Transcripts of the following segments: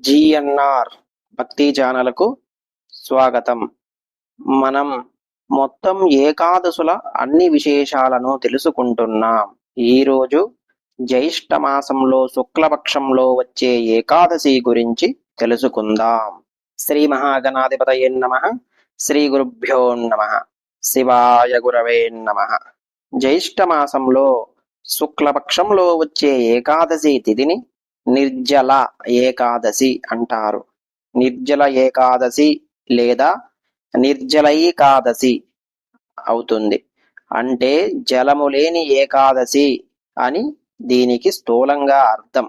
GNR భక్తి ఛానల్కు స్వాగతం. మనం మొత్తం ఏకాదశుల అన్ని విశేషాలను తెలుసుకుంటున్నాం. ఈరోజు జ్యేష్ఠ మాసంలో శుక్లపక్షంలో వచ్చే ఏకాదశి గురించి తెలుసుకుందాం. శ్రీ మహాగణాధిపతయే నమ. శ్రీ గురుభ్యో నమ. శివాయ గురవే నమ. జ్యేష్ఠ మాసంలో శుక్లపక్షంలో వచ్చే ఏకాదశి తిథిని నిర్జల ఏకాదశి అంటారు. నిర్జల ఏకాదశి లేదా నిర్జలైకాదశి అవుతుంది. అంటే జలము లేని ఏకాదశి అని దీనికి స్థూలంగా అర్థం.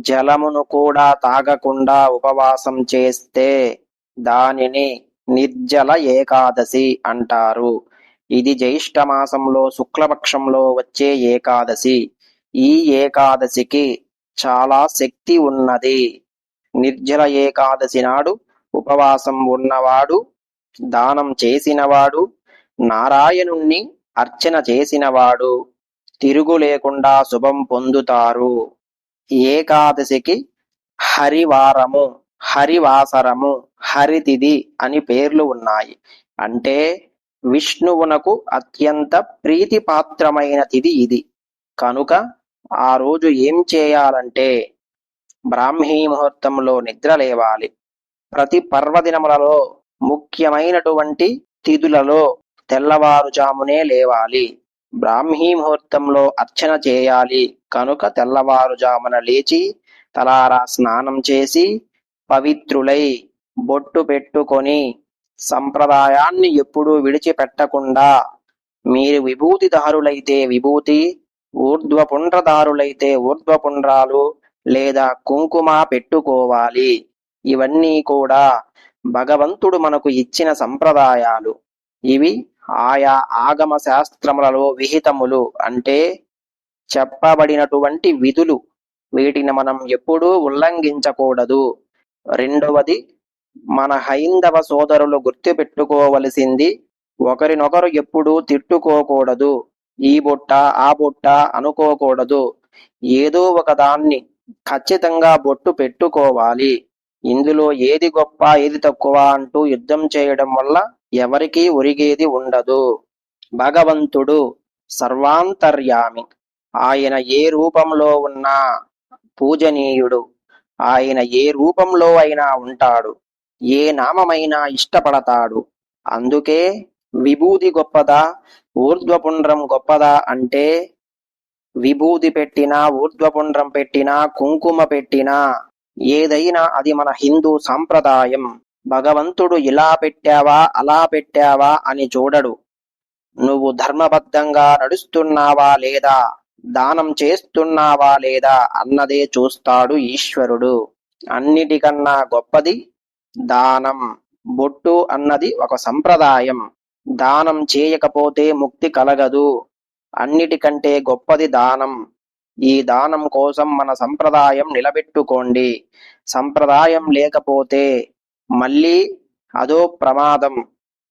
జలమును కూడా తాగకుండా ఉపవాసం చేస్తే దానిని నిర్జల ఏకాదశి అంటారు. ఇది జ్యేష్ఠ మాసంలో శుక్లపక్షంలో వచ్చే ఏకాదశి. ఈ ఏకాదశికి చాలా శక్తి ఉన్నది. నిర్జల ఏకాదశి నాడు ఉపవాసం ఉన్నవాడు దానం చేసినవాడు నారాయణుణ్ణి అర్చన చేసినవాడు తిరుగు లేకుండా శుభం పొందుతారు. ఏకాదశికి హరివారము హరివాసరము హరితిథి అని పేర్లు ఉన్నాయి. అంటే విష్ణువునకు అత్యంత ప్రీతిపాత్రమైన తిది ఇది. కనుక ఆ రోజు ఏం చేయాలంటే బ్రాహ్మీ ముహూర్తంలో నిద్ర లేవాలి. ప్రతి పర్వదినములలో ముఖ్యమైనటువంటి తిథులలో తెల్లవారుజామునే లేవాలి. బ్రాహ్మీ ముహూర్తంలో అర్చన చేయాలి. కనుక తెల్లవారుజామున లేచి తలారా స్నానం చేసి పవిత్రులై బొట్టు పెట్టుకొని సంప్రదాయాన్ని ఎప్పుడూ విడిచిపెట్టకుండా మీరు విభూతిదారులైతే విభూతి ఊర్ధ్వపుండ్రదారులైతే ఊర్ధ్వపుండ్రాలు లేదా కుంకుమ పెట్టుకోవాలి. ఇవన్నీ కూడా భగవంతుడు మనకు ఇచ్చిన సంప్రదాయాలు. ఇవి ఆయా ఆగమ శాస్త్రములలో విహితములు. అంటే చెప్పబడినటువంటి విధులు. వీటిని మనం ఎప్పుడూ ఉల్లంఘించకూడదు. రెండవది మన హైందవ సోదరులు గుర్తుపెట్టుకోవలసింది ఒకరినొకరు ఎప్పుడూ తిట్టుకోకూడదు. ఈ బుట్ట ఆ బుట్ట అనుకోకూడదు. ఏదో ఒక దాన్ని ఖచ్చితంగా బొట్టు పెట్టుకోవాలి. ఇందులో ఏది గొప్ప ఏది తక్కువ అంటూ యుద్ధం చేయడం వల్ల ఎవరికీ ఒరిగేది ఉండదు. భగవంతుడు సర్వాంతర్యామి. ఆయన ఏ రూపంలో ఉన్నా పూజనీయుడు. ఆయన ఏ రూపంలో అయినా ఉంటాడు. ఏ నామమైనా ఇష్టపడతాడు. అందుకే విభూది గొప్పదా? ఊర్ధ్వపుండ్రం గొప్పదా అంటే విభూది పెట్టినా ఊర్ధ్వపుండ్రం పెట్టినా కుంకుమ పెట్టినా ఏదైనా అది మన హిందూ సాంప్రదాయం. భగవంతుడు ఇలా పెట్టావా అలా పెట్టావా అని చూడడు. నువ్వు ధర్మబద్ధంగా నడుస్తున్నావా లేదా? దానం చేస్తున్నావా లేదా? అన్నదే చూస్తాడు ఈశ్వరుడు. అన్నిటికన్నా గొప్పది దానం. బొట్టు అన్నది ఒక సంప్రదాయం. దానం చేయకపోతే ముక్తి కలగదు. అన్నిటికంటే గొప్పది దానం. ఈ దానం కోసం మన సంప్రదాయం నిలబెట్టుకోండి. సంప్రదాయం లేకపోతే మళ్ళీ అదో ప్రమాదం.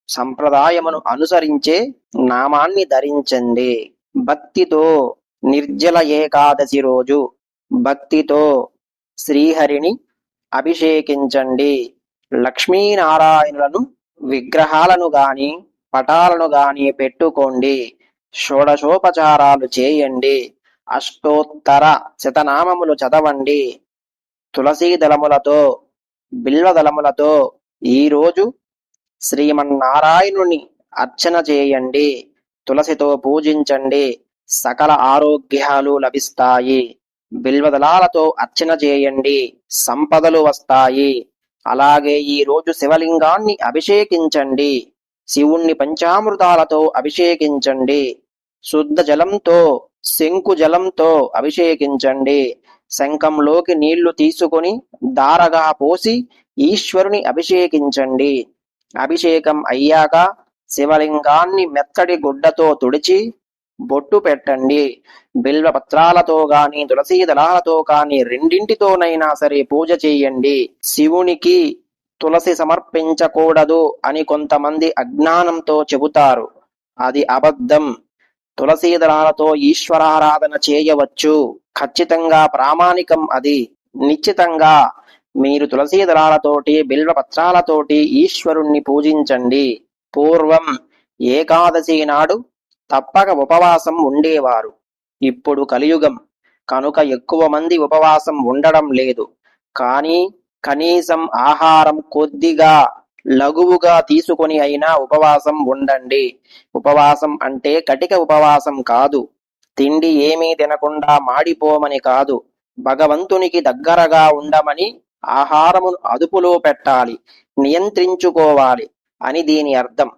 సంప్రదాయమును అనుసరించే నామాన్ని ధరించండి. భక్తితో నిర్జల ఏకాదశి రోజు భక్తితో శ్రీహరిని అభిషేకించండి. లక్ష్మీనారాయణులను విగ్రహాలను గాని పటాలను గాని పెట్టుకోండి. షోడశోపచారాలు చేయండి. అష్టోత్తర శతనామములు చదవండి. తులసీ దళములతో బిల్వదళములతో ఈరోజు శ్రీమన్నారాయణుని అర్చన చేయండి. తులసితో పూజించండి. సకల ఆరోగ్యాలు లభిస్తాయి. బిల్వదళాలతో అర్చన చేయండి. సంపదలు వస్తాయి. అలాగే ఈ రోజు శివలింగాన్ని అభిషేకించండి. శివుణ్ణి పంచామృతాలతో అభిషేకించండి. శుద్ధ జలంతో శంకు జలంతో అభిషేకించండి. శంఖంలోకి నీళ్ళు తీసుకొని దారగా పోసి ఈశ్వరుని అభిషేకించండి. అభిషేకం అయ్యాక శివలింగాన్ని మెత్తడి గుడ్డతో తుడిచి బొట్టు పెట్టండి. బిల్వ పత్రాలతో గాని తులసీ దళాలతో కాని రెండింటితోనైనా సరే పూజ చేయండి. శివునికి తులసి సమర్పించకూడదు అని కొంతమంది అజ్ఞానంతో చెబుతారు. అది అబద్ధం. తులసీదళాలతో ఈశ్వరారాధన చేయవచ్చు. ఖచ్చితంగా ప్రామాణికం అది. నిశ్చితంగా మీరు తులసీ బిల్వపత్రాలతోటి బిల్వ పత్రాలతోటి ఈశ్వరుణ్ణి పూజించండి. పూర్వం ఏకాదశి నాడు తప్పక ఉపవాసం ఉండేవారు. ఇప్పుడు కలియుగం. కనుక ఎక్కువ మంది ఉపవాసం ఉండడం లేదు. కానీ కనీసం ఆహారం కొద్దిగా లఘువుగా తీసుకొని అయినా ఉపవాసం ఉండండి. ఉపవాసం అంటే కటిక ఉపవాసం కాదు. తిండి ఏమీ తినకుండా మాడిపోమని కాదు. భగవంతునికి దగ్గరగా ఉండమని ఆహారమును అదుపులో పెట్టాలి. నియంత్రించుకోవాలి అని దీని అర్థం.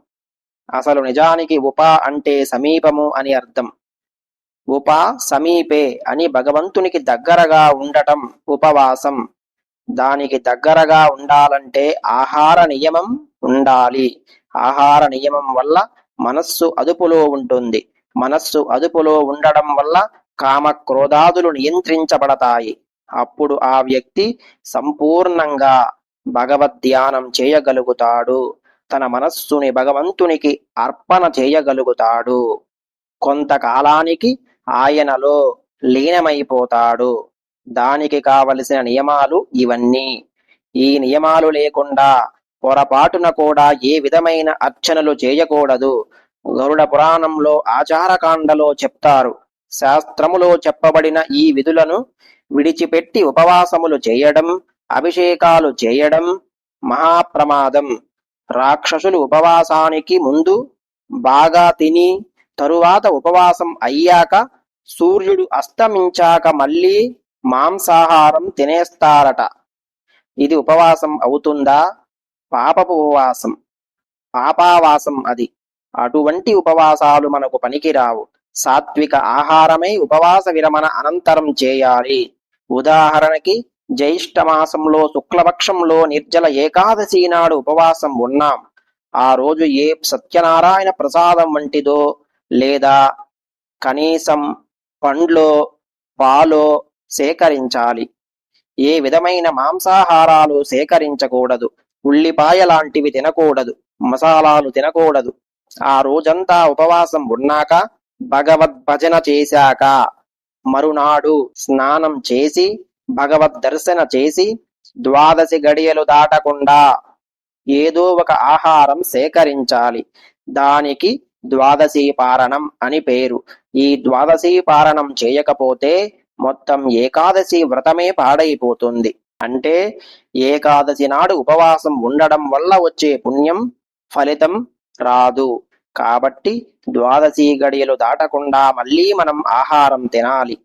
అసలు నిజానికి ఉప అంటే సమీపము అని అర్థం. ఉప సమీపే అని భగవంతునికి దగ్గరగా ఉండటం ఉపవాసం. దానికి దగ్గరగా ఉండాలంటే ఆహార నియమం ఉండాలి. ఆహార నియమం వల్ల మనస్సు అదుపులో ఉంటుంది. మనస్సు అదుపులో ఉండడం వల్ల కామ క్రోధాదులు నియంత్రించబడతాయి. అప్పుడు ఆ వ్యక్తి సంపూర్ణంగా భగవద్ధ్యానం చేయగలుగుతాడు. తన మనస్సుని భగవంతునికి అర్పణ చేయగలుగుతాడు. కొంతకాలానికి ఆయనలో లీనమైపోతాడు. దానికి కావలసిన నియమాలు ఇవన్నీ. ఈ నియమాలు లేకుండా పొరపాటున కూడా ఏ విధమైన అర్చనలు చేయకూడదు. గరుడ పురాణంలో ఆచారకాండలో చెప్తారు. శాస్త్రములో చెప్పబడిన ఈ విధులను విడిచిపెట్టి ఉపవాసములు చేయడం అభిషేకాలు చేయడం మహాప్రమాదం. రాక్షసులు ఉపవాసానికి ముందు బాగా తిని తరువాత ఉపవాసం అయ్యాక సూర్యుడు అస్తమించాక మళ్ళీ మాంసాహారం తినేస్తారట. ఇది ఉపవాసం అవుతుందా? పాపపు ఉపవాసం. పాపావాసం అది. అటువంటి ఉపవాసాలు మనకు పనికిరావు. సాత్విక ఆహారమై ఉపవాస విరమణ అనంతరం చేయాలి. ఉదాహరణకి జ్యేష్ఠ మాసంలో శుక్లపక్షంలో నిర్జల ఏకాదశి నాడు ఉపవాసం ఉన్నాం. ఆ రోజు ఏ సత్యనారాయణ ప్రసాదం వంటిదో లేదా కనీసం పండ్లో పాలో సేకరించాలి. ఏ విధమైన మాంసాహారాలు సేకరించకూడదు. ఉల్లిపాయ లాంటివి తినకూడదు. మసాలాలు తినకూడదు. ఆ రోజంతా ఉపవాసం ఉన్నాక భగవద్ భజన చేశాక మరునాడు స్నానం చేసి భగవద్ దర్శన చేసి ద్వాదశి గడియలు దాటకుండా ఏదో ఒక ఆహారం సేకరించాలి. దానికి ద్వాదశి పారణం అని పేరు. ఈ ద్వాదశి పారణం చేయకపోతే మొత్తం ఏకాదశి వ్రతమే పాడైపోతుంది. అంటే ఏకాదశి నాడు ఉపవాసం ఉండడం వల్ల వచ్చే పుణ్యం ఫలితం రాదు. కాబట్టి ద్వాదశి గడియలు దాటకుండా మళ్ళీ మనం ఆహారం తినాలి.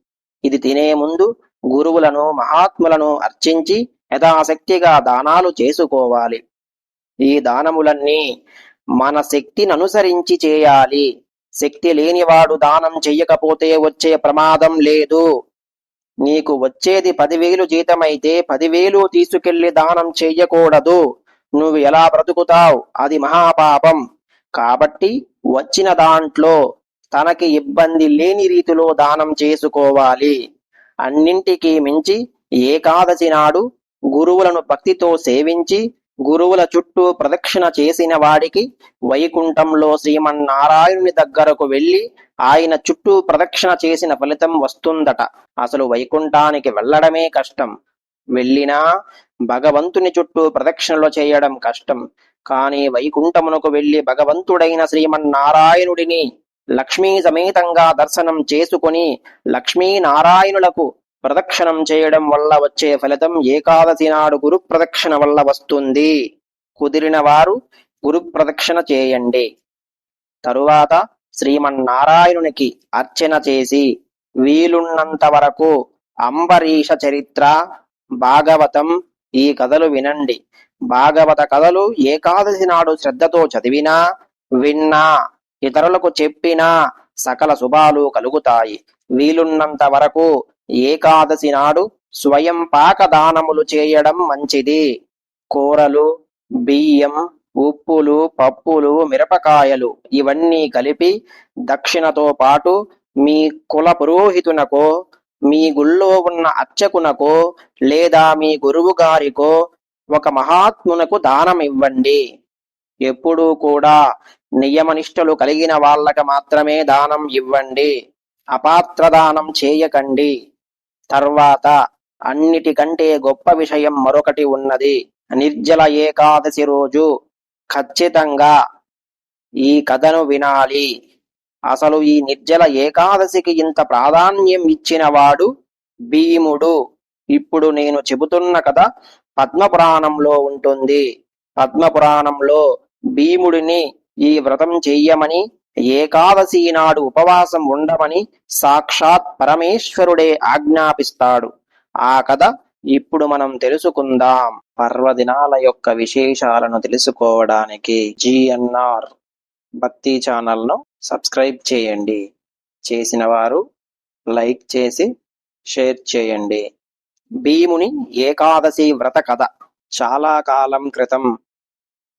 ఇది తినే ముందు గురువులను మహాత్ములను అర్చించి యథాశక్తిగా దానాలు చేసుకోవాలి. ఈ దానములన్నీ మన శక్తిని అనుసరించి చేయాలి. శక్తి లేనివాడు దానం చెయ్యకపోతే వచ్చే ప్రమాదం లేదు. నీకు వచ్చేది పదివేలు జీతమైతే పదివేలు తీసుకెళ్ళి దానం చెయ్యకూడదు. నువ్వు ఎలా బ్రతుకుతావు? అది మహాపాపం. కాబట్టి వచ్చిన దాంట్లో తనకి ఇబ్బంది లేని రీతిలో దానం చేసుకోవాలి. అన్నింటికీ మించి ఏకాదశి నాడు గురువులను భక్తితో సేవించి గురువుల చుట్టూ ప్రదక్షిణ చేసిన వాడికి వైకుంఠంలో శ్రీమన్నారాయణుని దగ్గరకు వెళ్ళి ఆయన చుట్టూ ప్రదక్షిణ చేసిన ఫలితం వస్తుందట. అసలు వైకుంఠానికి వెళ్ళడమే కష్టం. వెళ్ళినా భగవంతుని చుట్టూ ప్రదక్షిణలు చేయడం కష్టం. కానీ వైకుంఠమునకు వెళ్ళి భగవంతుడైన శ్రీమన్నారాయణుడిని లక్ష్మీ సమేతంగా దర్శనం చేసుకొని లక్ష్మీనారాయణులకు ప్రదక్షిణం చేయడం వల్ల వచ్చే ఫలితం ఏకాదశి నాడు గురు ప్రదక్షిణ వల్ల వస్తుంది. కుదిరిన వారు గురు ప్రదక్షిణ చేయండి. తరువాత శ్రీమన్నారాయణునికి అర్చన చేసి వీలున్నంత వరకు అంబరీష చరిత్ర భాగవతం ఈ కథలు వినండి. భాగవత కథలు ఏకాదశి నాడు శ్రద్ధతో చదివినా విన్నా ఇతరులకు చెప్పినా సకల శుభాలు కలుగుతాయి. వీలున్నంత వరకు ఏకాదశి నాడు స్వయం పాక దానములు చేయడం మంచిది. కూరలు బియ్యం ఉప్పులు పప్పులు మిరపకాయలు ఇవన్నీ కలిపి దక్షిణతో పాటు మీ కుల పురోహితునకో మీ గుళ్ళో ఉన్న అర్చకునకో లేదా మీ గురువు గారికో ఒక మహాత్మునకు దానం ఇవ్వండి. ఎప్పుడూ కూడా నియమనిష్టలు కలిగిన వాళ్ళకి మాత్రమే దానం ఇవ్వండి. అపాత్ర దానం చేయకండి. తర్వాత అన్నిటికంటే గొప్ప విషయం మరొకటి ఉన్నది. నిర్జల ఏకాదశి రోజు ఖచ్చితంగా ఈ కథను వినాలి. అసలు ఈ నిర్జల ఏకాదశికి ఇంత ప్రాధాన్యం ఇచ్చినవాడు భీముడు. ఇప్పుడు నేను చెబుతున్న కథ పద్మపురాణంలో ఉంటుంది. పద్మపురాణంలో భీముడిని ఈ వ్రతం చెయ్యమని ఏకాదశి నాడు ఉపవాసం ఉండమని సాక్షాత్ పరమేశ్వరుడే ఆజ్ఞాపిస్తాడు. ఆ కథ ఇప్పుడు మనం తెలుసుకుందాం పర్వదినాల యొక్క విశేషాలను తెలుసుకోవడానికి జిఎన్ఆర్ భక్తి ఛానల్ను సబ్స్క్రైబ్ చేయండి. చేసిన వారు లైక్ చేసి షేర్ చేయండి. భీముని ఏకాదశి వ్రత కథ. చాలా కాలం క్రితం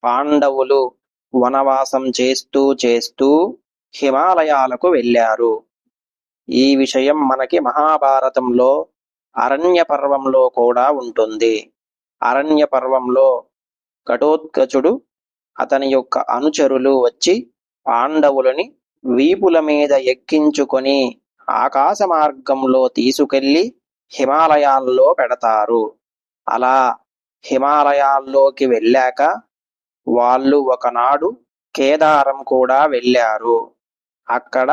పాండవులు వనవాసం చేస్తూ చేస్తూ హిమాలయాలకు వెళ్ళారు. ఈ విషయం మనకి మహాభారతంలో అరణ్య పర్వంలో కూడా ఉంటుంది. అరణ్య పర్వంలో ఘటోత్కచుడు అతని యొక్క అనుచరులు వచ్చి పాండవులని వీపుల మీద ఎక్కించుకొని ఆకాశ మార్గంలో తీసుకెళ్ళి హిమాలయాల్లో పెడతారు. అలా హిమాలయాల్లోకి వెళ్ళాక వాళ్ళు ఒకనాడు కేదారం కూడా వెళ్ళారు. అక్కడ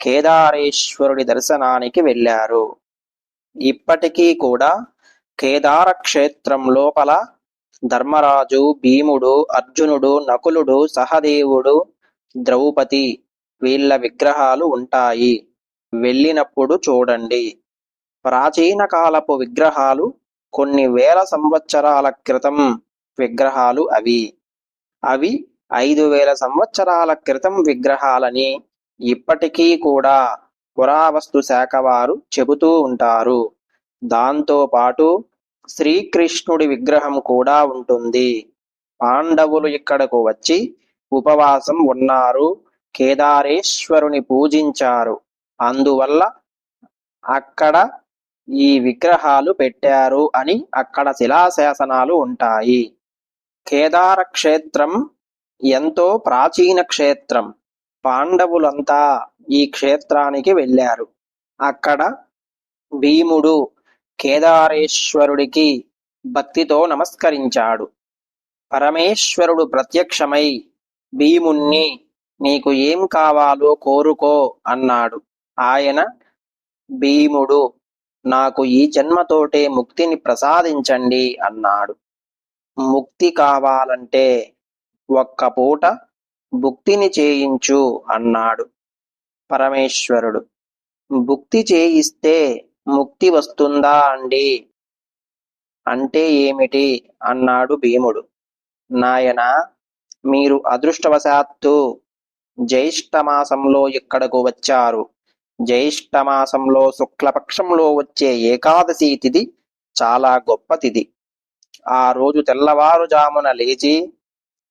కేదారేశ్వరుడి దర్శనానికి వెళ్ళారు. ఇప్పటికీ కూడా కేదార క్షేత్రం లోపల ధర్మరాజు భీముడు అర్జునుడు నకులుడు సహదేవుడు ద్రౌపది వీళ్ళ విగ్రహాలు ఉంటాయి. వెళ్ళినప్పుడు చూడండి. ప్రాచీన కాలపు విగ్రహాలు కొన్ని వేల సంవత్సరాల క్రితం విగ్రహాలు అవి. అవి ఐదు వేల సంవత్సరాల క్రితం విగ్రహాలని ఇప్పటికీ కూడా పురావస్తు శాఖ వారు చెబుతూ ఉంటారు. దాంతో పాటు శ్రీకృష్ణుడి విగ్రహం కూడా ఉంటుంది. పాండవులు ఇక్కడకు వచ్చి ఉపవాసం ఉన్నారు. కేదారేశ్వరుని పూజించారు. అందువల్ల అక్కడ ఈ విగ్రహాలు పెట్టారు అని అక్కడ శిలాశాసనాలు ఉంటాయి. కేదార క్షేత్రం ఎంతో ప్రాచీన క్షేత్రం. పాండవులంతా ఈ క్షేత్రానికి వెళ్ళారు. అక్కడ భీముడు కేదారేశ్వరుడికి భక్తితో నమస్కరించాడు. పరమేశ్వరుడు ప్రత్యక్షమై భీముణ్ణి నీకు ఏం కావాలో కోరుకో అన్నాడు. ఆయన భీముడు నాకు ఈ జన్మతోటే ముక్తిని ప్రసాదించండి అన్నాడు. ముక్తి కావాలంటే ఒక్క పూట భుక్తిని చేయించు అన్నాడు పరమేశ్వరుడు. భుక్తి చేయిస్తే ముక్తి వస్తుందా అండి? అంటే ఏమిటి? అన్నాడు భీముడు. నాయన మీరు అదృష్టవశాత్తు జ్యేష్ఠమాసంలో ఇక్కడకు వచ్చారు? జ్యేష్ఠమాసంలో శుక్లపక్షంలో వచ్చే ఏకాదశి తిథి చాలా గొప్ప తిథి ఆ రోజు తెల్లవారుజామున లేచి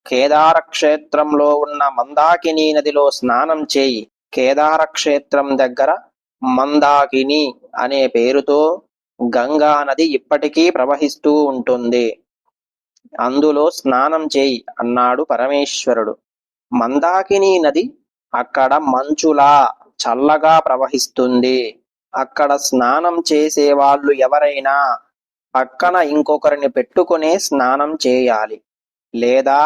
కేదార క్షేత్రంలో ఉన్న మందాకిని నదిలో స్నానం చేయి. కేదారక్షేత్రం దగ్గర మందాకిని అనే పేరుతో గంగా నది ఇప్పటికీ ప్రవహిస్తూ ఉంటుంది. అందులో స్నానం చేయి అన్నాడు పరమేశ్వరుడు. మందాకిని నది అక్కడ మంచులా చల్లగా ప్రవహిస్తుంది. అక్కడ స్నానం చేసే వాళ్ళు ఎవరైనా పక్కన ఇంకొకరిని పెట్టుకునే స్నానం చేయాలి. లేదా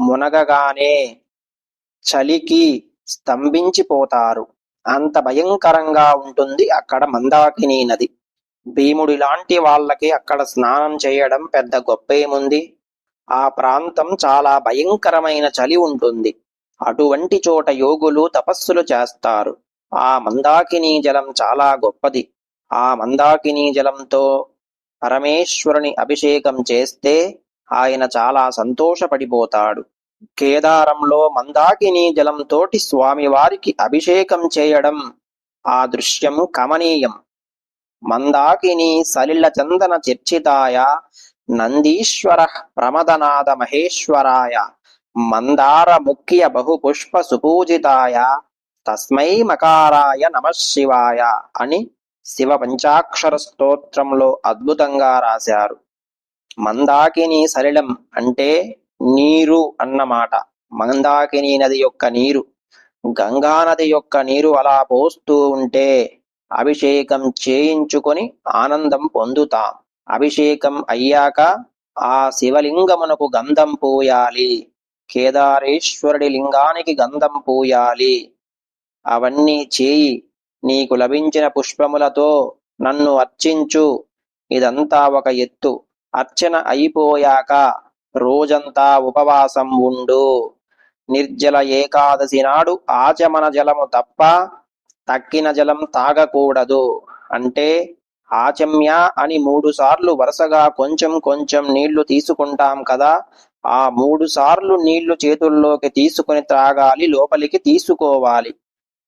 మునగగానే చలికి స్తంభించిపోతారు. అంత భయంకరంగా ఉంటుంది అక్కడ మందాకిని నది. భీముడి లాంటి వాళ్ళకి అక్కడ స్నానం చేయడం పెద్ద గొప్పేముంది? ఆ ప్రాంతం చాలా భయంకరమైన చలి ఉంటుంది. అటువంటి చోట యోగులు తపస్సులు చేస్తారు. ఆ మందాకిని జలం చాలా గొప్పది. ఆ మందాకిని జలంతో పరమేశ్వరుని అభిషేకం చేస్తే ఆయన చాలా సంతోషపడిపోతాడు. కేదారంలో మందాకిని జలంతోటి స్వామివారికి అభిషేకం చేయడం ఆ దృశ్యం కమనీయం. మందాకిని సలిల చందన చర్చితాయ నందీశ్వర ప్రమదనాద మహేశ్వరాయ మందార ముఖ్య బహుపుష్ప సుపూజితాయ తస్మై మకారాయ నమశివాయ అని శివ పంచాక్షర స్తోత్రంలో అద్భుతంగా రాశారు. మందాకిని సలిలం అంటే నీరు అన్నమాట. మందాకిని నది యొక్క నీరు గంగా నది యొక్క నీరు అలా పోస్తూ ఉంటే అభిషేకం చేయించుకొని ఆనందం పొందుతాం. అభిషేకం అయ్యాక ఆ శివలింగమునకు గంధం పోయాలి. కేదారేశ్వరుడి లింగానికి గంధం పోయాలి. అవన్నీ చేయి నీకు లభించిన పుష్పములతో నన్ను అర్చించు. ఇదంతా ఒక ఎత్తు. అర్చన అయిపోయాక రోజంతా ఉపవాసం ఉండు. నిర్జల ఏకాదశి నాడు ఆచమన జలము తప్ప తక్కిన జలం తాగకూడదు. అంటే ఆచమ్య అని మూడు సార్లు వరుసగా కొంచెం కొంచెం నీళ్ళు తీసుకుంటాం కదా ఆ మూడు సార్లు నీళ్ళు చేతుల్లోకి తీసుకుని త్రాగాలి లోపలికి తీసుకోవాలి.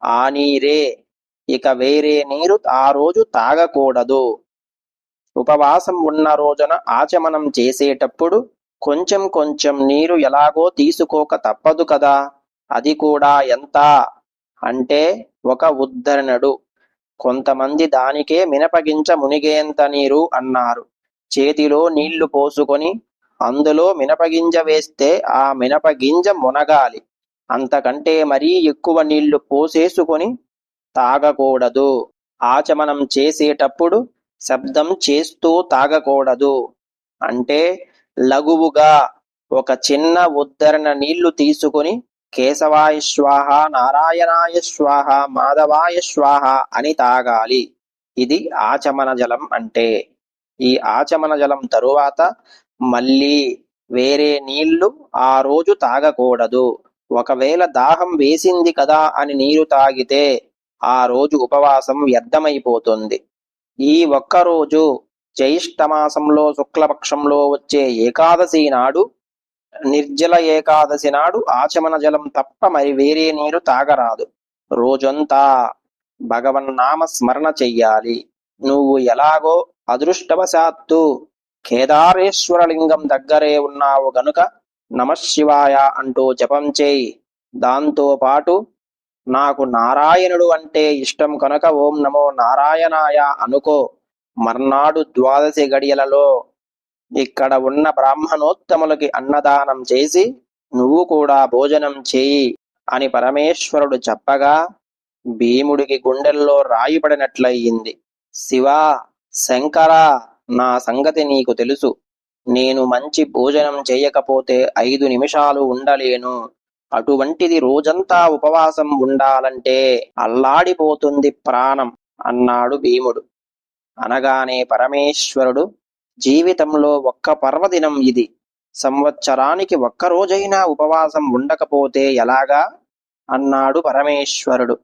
ఆ నీరే ఇక వేరే నీరు ఆ రోజు తాగకూడదు. ఉపవాసం ఉన్న రోజున ఆచమనం చేసేటప్పుడు కొంచెం కొంచెం నీరు ఎలాగో తీసుకోక తప్పదు కదా. అది కూడా ఎంత? అంటే ఒక ఉద్ధరణడు. కొంతమంది దానికే మినపగించ మునిగేంత నీరు అన్నారు. చేతిలో నీళ్ళు పోసుకొని అందులో మినపగింజ వేస్తే ఆ మినపగింజ మునగాలి. అంతకంటే మరీ ఎక్కువ నీళ్ళు పోసేసుకొని తాగకూడదు. ఆచమనం చేసేటప్పుడు శబ్దం చేస్తూ తాగకూడదు. అంటే లఘువుగా ఒక చిన్న ఉద్ధరణ నీళ్ళు తీసుకుని కేశవాయ స్వాహ నారాయణాయ స్వాహ మాధవాయ స్వాహ అని తాగాలి. ఇది ఆచమన జలం అంటే. ఈ ఆచమన జలం తరువాత మళ్ళీ వేరే నీళ్ళు ఆ రోజు తాగకూడదు. ఒకవేళ దాహం వేసింది కదా అని నీరు తాగితే ఆ రోజు ఉపవాసం వ్యర్థమైపోతుంది. ఈ ఒక్కరోజు జ్యేష్ఠమాసంలో శుక్లపక్షంలో వచ్చే ఏకాదశి నాడు నిర్జల ఏకాదశి నాడు ఆచమన జలం తప్ప మరి వేరే నీరు తాగరాదు. రోజంతా భగవన్నామ స్మరణ చెయ్యాలి. నువ్వు ఎలాగో అదృష్టవశాత్తు కేదారేశ్వరలింగం దగ్గరే ఉన్నావు గనుక నమశివాయ అంటూ జపం చేయి. దాంతో పాటు నాకు నారాయణుడు అంటే ఇష్టం కనుక ఓం నమో నారాయణాయ అనుకో. మర్నాడు ద్వాదశి గడియలలో ఇక్కడ ఉన్న బ్రాహ్మణోత్తములకి అన్నదానం చేసి నువ్వు కూడా భోజనం చేయి అని పరమేశ్వరుడు చెప్పగా భీముడికి గుండెల్లో రాయిపడినట్లయింది. శివా శంకర నా సంగతి నీకు తెలుసు. నేను మంచి భోజనం చేయకపోతే ఐదు నిమిషాలు ఉండలేను. అటువంటిది రోజంతా ఉపవాసం ఉండాలంటే అల్లాడిపోతుంది ప్రాణం అన్నాడు భీముడు. అనగానే పరమేశ్వరుడు జీవితంలో ఒక్క పర్వదినం ఇది. సంవత్సరానికి ఒక్క రోజైనా ఉపవాసం ఉండకపోతే ఎలాగా? అన్నాడు పరమేశ్వరుడు.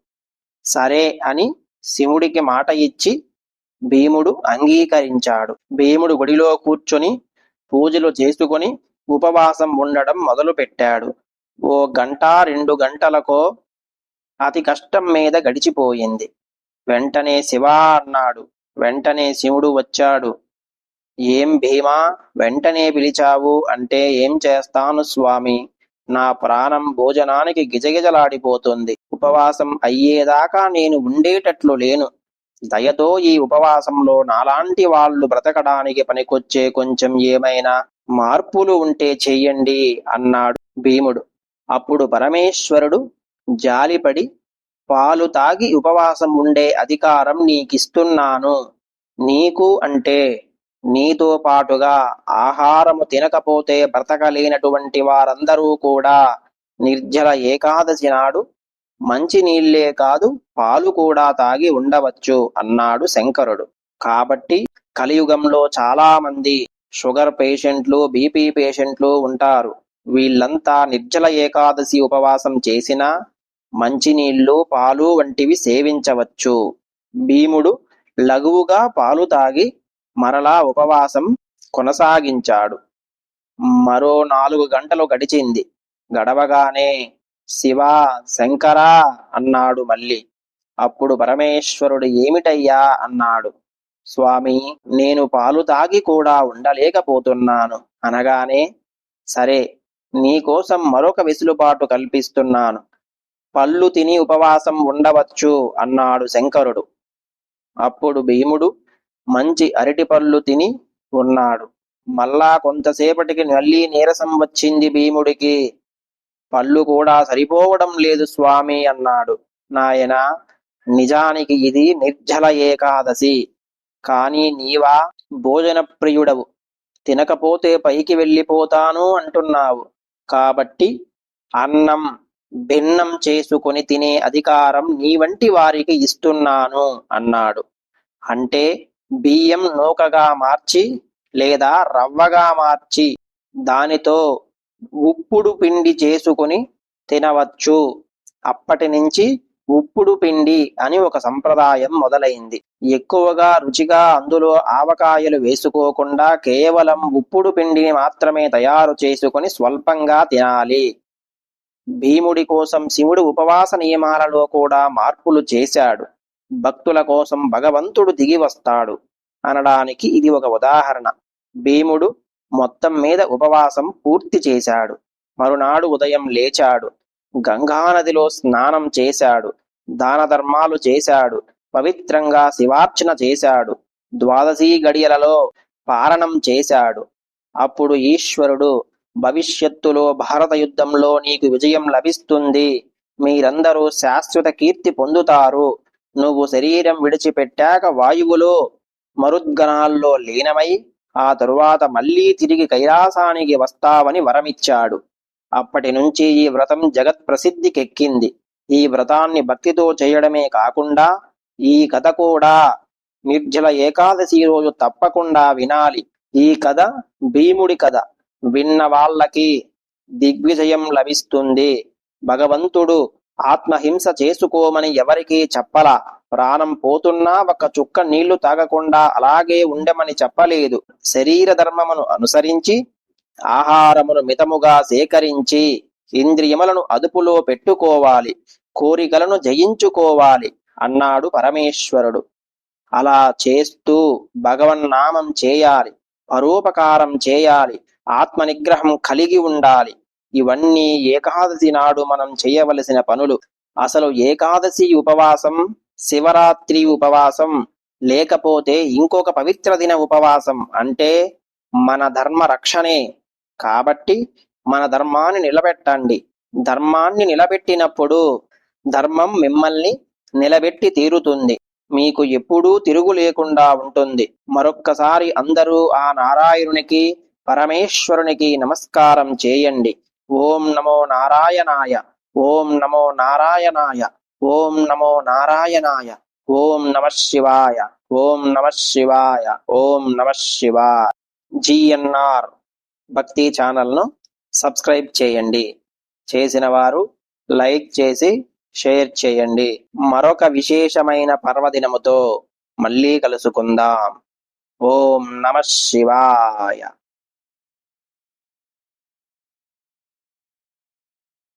సరే అని శివుడికి మాట ఇచ్చి భీముడు అంగీకరించాడు. భీముడు గుడిలో కూర్చొని పూజలు చేసుకొని ఉపవాసం ఉండడం మొదలుపెట్టాడు. ఓ గంట రెండు గంటలకో అతి కష్టం మీద గడిచిపోయింది. వెంటనే శివా అన్నాడు. వెంటనే శివుడు వచ్చాడు. ఏం భీమా? వెంటనే పిలిచావు అంటే ఏం చేస్తాను స్వామి? నా ప్రాణం భోజనానికి గిజగిజలాడిపోతుంది. ఉపవాసం అయ్యేదాకా నేను ఉండేటట్లు లేను. దయతో ఈ ఉపవాసంలో నాలాంటి వాళ్ళు బ్రతకడానికి పనికొచ్చే కొంచెం ఏమైనా మార్పులు ఉంటే చెయ్యండి అన్నాడు భీముడు. అప్పుడు పరమేశ్వరుడు జాలిపడి పాలు తాగి ఉపవాసం ఉండే అధికారం నీకిస్తున్నాను. నీకు అంటే నీతో పాటుగా ఆహారము తినకపోతే బ్రతకలేనటువంటి వారందరూ కూడా నిర్జల ఏకాదశి నాడు మంచి నీళ్ళే కాదు పాలు కూడా తాగి ఉండవచ్చు అన్నాడు శంకరుడు. కాబట్టి కలియుగంలో చాలా మంది షుగర్ పేషెంట్లు బీపీ పేషెంట్లు ఉంటారు. వీళ్ళంతా నిర్జల ఏకాదశి ఉపవాసం చేసినా మంచినీళ్ళు పాలు వంటివి సేవించవచ్చు. భీముడు లఘువుగా పాలు తాగి మరలా ఉపవాసం కొనసాగించాడు. మరో నాలుగు గంటలు గడిచింది. గడవగానే శివ శంకరా అన్నాడు మళ్ళీ. అప్పుడు పరమేశ్వరుడు ఏమిటయ్యా అన్నాడు. స్వామి నేను పాలు తాగి కూడా ఉండలేకపోతున్నాను. అనగానే సరే నీకోసం మరొక వెసులుబాటు కల్పిస్తున్నాను. పళ్ళు తిని ఉపవాసం ఉండవచ్చు అన్నాడు శంకరుడు. అప్పుడు భీముడు మంచి అరటి పళ్ళు తిని ఉన్నాడు. మళ్ళా కొంతసేపటికి మళ్ళీ నీరసం వచ్చింది భీముడికి. పళ్ళు కూడా సరిపోవడం లేదు స్వామి అన్నాడు. నాయన నిజానికి ఇది నిర్జల ఏకాదశి. కానీ నీవా భోజన ప్రియుడవు తినకపోతే పైకి వెళ్ళిపోతాను అంటున్నావు. కాబట్టి అన్నం భిన్నం చేసుకొని తినే అధికారం నీ వంటి వారికి ఇస్తున్నాను అన్నాడు. అంటే బియ్యం నూకగా మార్చి లేదా రవ్వగా మార్చి దానితో ఉప్పుడు పిండి చేసుకుని తినవచ్చు. అప్పటి నుంచి ఉప్పుడు పిండి అని ఒక సంప్రదాయం మొదలైంది. ఎక్కువగా రుచిగా అందులో ఆవకాయలు వేసుకోకుండా కేవలం ఉప్పుడు పిండిని మాత్రమే తయారు చేసుకొని స్వల్పంగా తినాలి. భీముడి కోసం శివుడు ఉపవాస నియమాలలో కూడా మార్పులు చేశాడు. భక్తుల కోసం భగవంతుడు దిగి వస్తాడు అనడానికి ఇది ఒక ఉదాహరణ. భీముడు మొత్తం మీద ఉపవాసం పూర్తి చేశాడు. మరునాడు ఉదయం లేచాడు. గంగానదిలో స్నానం చేశాడు. దాన ధర్మాలు చేశాడు. పవిత్రంగా శివార్చన చేశాడు. ద్వాదశీ గడియలలో పారణం చేశాడు. అప్పుడు ఈశ్వరుడు భవిష్యత్తులో భారత యుద్ధంలో నీకు విజయం లభిస్తుంది. మీరందరూ శాశ్వత కీర్తి పొందుతారు. నువ్వు శరీరం విడిచిపెట్టాక వాయువులో మరుద్గణాల్లో లీనమై ఆ తరువాత మళ్ళీ తిరిగి కైలాసానికి వస్తావని వరమిచ్చాడు. అప్పటి నుంచి ఈ వ్రతం జగత్ ప్రసిద్ధికెక్కింది. ఈ వ్రతాన్ని భక్తితో చేయడమే కాకుండా ఈ కథ కూడా. నిర్జల ఏకాదశి రోజు తప్పకుండా వినాలి. ఈ కథ భీముడి కథ. విన్న వాళ్ళకి దిగ్విజయం లభిస్తుంది. భగవంతుడు ఆత్మహింస చేసుకోమని ఎవరికీ చెప్పల. ప్రాణం పోతున్నా ఒక చుక్క నీళ్ళు తాగకుండా అలాగే ఉండమని చెప్పలేదు. శరీర ధర్మమును అనుసరించి ఆహారమును మితముగా సేకరించి ఇంద్రియములను అదుపులో పెట్టుకోవాలి కోరికలను జయించుకోవాలి అన్నాడు పరమేశ్వరుడు. అలా చేస్తూ భగవన్నామం చేయాలి పరోపకారం చేయాలి ఆత్మ నిగ్రహం కలిగి ఉండాలి. ఇవన్నీ ఏకాదశి నాడు మనం చేయవలసిన పనులు. అసలు ఏకాదశి ఉపవాసం శివరాత్రి ఉపవాసం లేకపోతే ఇంకొక పవిత్ర దిన ఉపవాసం అంటే మన ధర్మ రక్షణే. కాబట్టి మన ధర్మాన్ని నిలబెట్టండి. ధర్మాన్ని నిలబెట్టినప్పుడు ధర్మం మిమ్మల్ని నిలబెట్టి తీరుతుంది. మీకు ఎప్పుడూ తిరుగు లేకుండా ఉంటుంది. మరొక్కసారి అందరూ ఆ నారాయణునికి పరమేశ్వరునికి నమస్కారం చేయండి. ఓం నమో నారాయణాయ ఓం నమో నారాయణాయ ఓం నమో నారాయణాయ ఓం నమ శివాయ ఓం నమ శివాయ ఓం నమ శివాయ. జిఎన్ఆర్ భక్తి ఛానల్ను సబ్స్క్రైబ్ చేయండి. చేసిన వారు లైక్ చేసి షేర్ చేయండి. మరొక విశేషమైన పర్వదినముతో మళ్ళీ కలుసుకుందాం. ఓం నమ శివాయ.